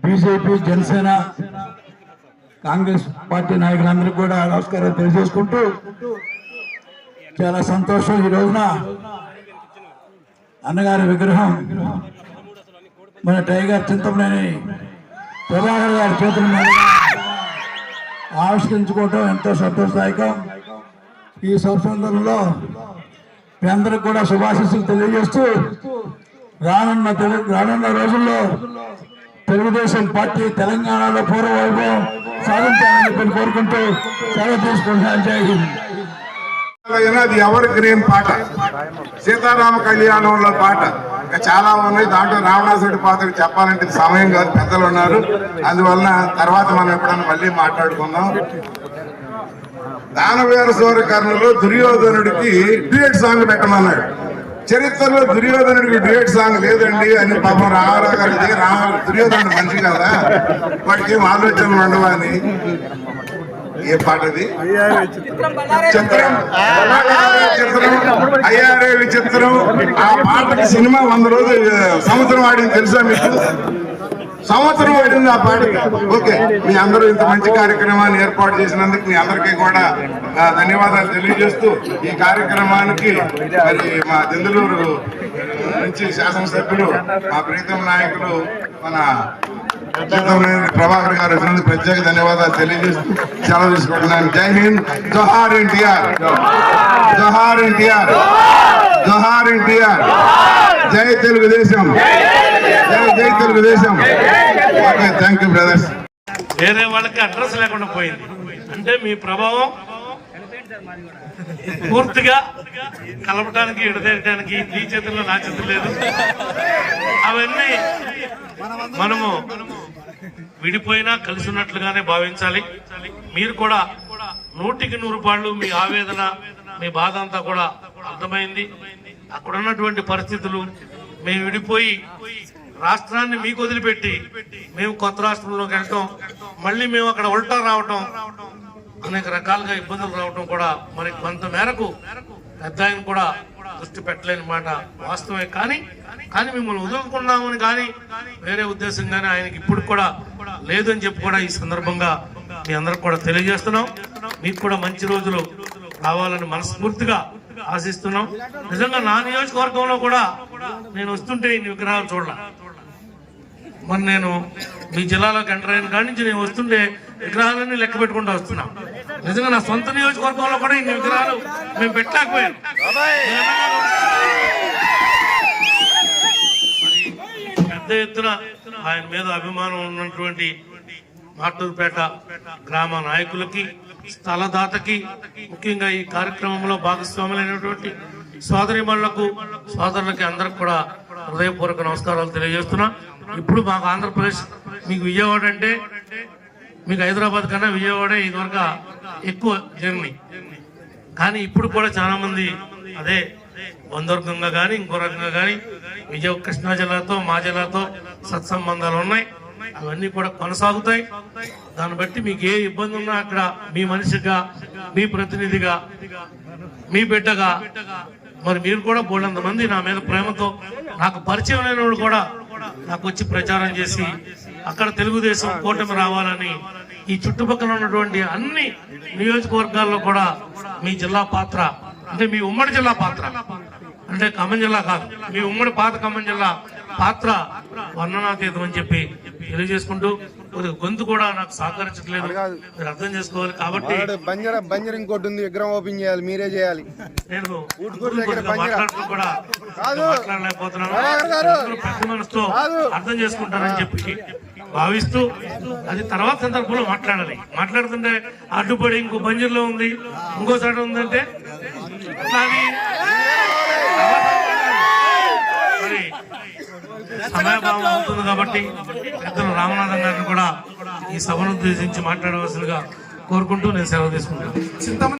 BJP Janasena Congress party నాయకులందరికీ కూడా నమస్కారం తెలియజేసుకుంటూ చాలా సంతోషం ఈ రోజున. అన్నగారి విగ్రహం మన టైగర్ చింతమనేని ప్రభాకర్ గారి చేతుల మీద ఆవిష్కరించుకోవటం ఎంతో సంతోషదాయకం. ఈ సంవత్సరంలో మీ అందరికి కూడా శుభాశీస్సులు తెలియజేస్తూ రానున్న రానున్న రోజుల్లో తెలుగుదేశం పార్టీ తెలంగాణలో పూర్వ వైభవం సాధించాలని చెప్పి కోరుకుంటూ సెలవు తీసుకుంటున్నాను. జై హింద్. అది ఎవర్ గ్రీన్ పాట? సీతారామ కళ్యాణంలో పాట. ఇంకా చాలా ఉన్నాయి. దాంట్లో రావణాసుడి పాత్ర చెప్పాలంటే సమయం కాదు పెద్దలు ఉన్నారు. అందువలన తర్వాత మనం ఎప్పుడన్నా మళ్ళీ మాట్లాడుకుందాం. దానవేర సూర్యకర్ణలో దుర్యోధనుడికి డ్యూయట్ సాంగ్ పెట్టమన్నాడు. చరిత్రలో దుర్యోధనుడికి డ్యూయట్ సాంగ్ లేదండి అని పాపం రామారావు గారికి రామ దుర్యోధనుడు మంచి కదా. వాడికి ఏం ఆలోచనలు ఉండవా అని? ఏ పాట అది? చిత్రం చిత్రం. అయ్యారే చిత్రం ఆ పాటకి సినిమా వంద రోజులు సంవత్సరం ఆడింది తెలుసా మీకు? సంవత్సరం పడింది ఆ పాటకి ఓకే. మీ అందరూ ఇంత మంచి కార్యక్రమాన్ని ఏర్పాటు చేసినందుకు మీ అందరికీ కూడా ఆ, ధన్యవాదాలు తెలియజేస్తూ ఈ కార్యక్రమానికి మరి మా దిందలూరు నుంచి శాసనసభ్యులు మా ప్రీతం నాయకులు మన ప్రభాకర్ గారు వచ్చినందుకు ప్రత్యేక ధన్యవాదాలు తెలియజేస్తూ సెలవు తీసుకుంటున్నాను. జై హింద్. జోహార్ ఎన్టీఆర్. జోహార్ ఎన్టీఆర్. జోహార్ ఎన్టీఆర్. జై తెలుగుదేశం. జై Telugu Desam. Okay thank you brothers వేరే వాళ్ళకి అడ్రస్ లేకుండా పోయింది. అంటే మీ ప్రభావం పూర్తిగా కలపటానికి ఎడతేయటానికి నీ చేతుల్లో నా చేతులు లేదు. అవన్నీ మనము విడిపోయినా కలిసి ఉన్నట్లుగానే భావించాలి. మీరు కూడా నూటికి నూరు పాళ్ళు మీ ఆవేదన మీ బాధ అంతా కూడా అర్థమైంది. అక్కడ ఉన్నటువంటి పరిస్థితులు మేము విడిపోయి రాష్ట్రాన్ని మీకు వదిలిపెట్టి మేము కొత్త రాష్ట్రంలోకి వెళ్ళటం మళ్ళీ మేము అక్కడ ఉల్టా రావటం అనేక రకాలుగా ఇబ్బందులు రావటం కూడా మరి కొంత మేరకు పెద్ద ఆయన కూడా దృష్టి పెట్టలేని మాట వాస్తవమే. కానీ కానీ మిమ్మల్ని వదులుకున్నామని కానీ వేరే ఉద్దేశం కానీ ఆయనకి ఇప్పుడు కూడా లేదని చెప్పి కూడా ఈ సందర్భంగా మీ అందరికి కూడా తెలియజేస్తున్నాం. మీకు కూడా మంచి రోజులు రావాలని మనస్ఫూర్తిగా ఆశిస్తున్నాం. నిజంగా నా నియోజకవర్గంలో కూడా నేను వస్తుంటే ఈ విగ్రహాలు చూడాలి. మరి నేను మీ జిల్లాలోకి ఎంటర్ అయిన కాడి నుంచి నేను వస్తుండే విగ్రహాలన్నీ లెక్క పెట్టుకుంటూ వస్తున్నా. నిజంగా నా సొంత నియోజకవర్గంలో కూడా ఇన్ని విగ్రహాలు మేము పెట్టలేకపోయాం. పెద్ద ఎత్తున ఆయన మీద అభిమానం ఉన్నటువంటి మాటూరుపేట గ్రామ నాయకులకి స్థలదాతకి ముఖ్యంగా ఈ కార్యక్రమంలో భాగస్వాములైనటువంటి సోదరిమణులకు సోదరులకి అందరికి కూడా హృదయపూర్వక నమస్కారాలు తెలియజేస్తున్నా. ఇప్పుడు మాకు ఆంధ్రప్రదేశ్ మీకు విజయవాడ అంటే మీకు హైదరాబాద్ కన్నా విజయవాడ ఇదివరకు ఎక్కువ జర్నీ. కానీ ఇప్పుడు కూడా చాలా మంది అదే బంధువర్గంగా కానీ ఇంకో రకంగా కానీ విజయ కృష్ణా జిల్లాతో మా జిల్లాతో సత్సంబంధాలు ఉన్నాయి. అవన్నీ కూడా కొనసాగుతాయి. దాన్ని బట్టి మీకు ఏ ఇబ్బంది ఉన్నా అక్కడ మీ మనిషిగా మీ ప్రతినిధిగా మీ బిడ్డగా మరి మీరు కూడా బోళ్ళంత మంది నా మీద ప్రేమతో నాకు పరిచయం లేని వాళ్ళు కూడా నాకు వచ్చి ప్రచారం చేసి అక్కడ తెలుగుదేశం కూటమి రావాలని ఈ చుట్టుపక్కల ఉన్నటువంటి అన్ని నియోజకవర్గాల్లో కూడా మీ జిల్లా పాత్ర అంటే మీ ఉమ్మడి జిల్లా పాత్ర అంటే ఖమ్మం జిల్లా కాదు మీ ఉమ్మడి పాత ఖమ్మం జిల్లా పాత్ర వర్ణనాతీతం అని చెప్పి తెలియజేసుకుంటూ గొంతు కూడా నాకు సహకరించట్లేదు మీరు అర్థం చేసుకోవాలి కాబట్టి బంజర బంజర్ ఇంకోటి ఉంది విగ్రహం ఓపెన్ చేయాలి మీరే చేయాలి నేను. మాట్లాడుతూ కూడా. మాట్లాడలేకపోతున్నాను పెద్ద మనసుతో. అర్థం చేసుకుంటారని చెప్పి భావిస్తూ అది తర్వాత సందర్భంలో మాట్లాడాలి మాట్లాడుతుంటే అడ్డుపడి ఇంకో బంజర్లో ఉంది ఇంకో చోట ఉందంటే అని మరి సమయభావం అవుతుంది కాబట్టి పెద్దలు రామనాథన్ గారిని కూడా ఈ సభను ఉద్దేశించి మాట్లాడవలసిందిగా కోరుకుంటూ నేను సెలవు తీసుకుంటాను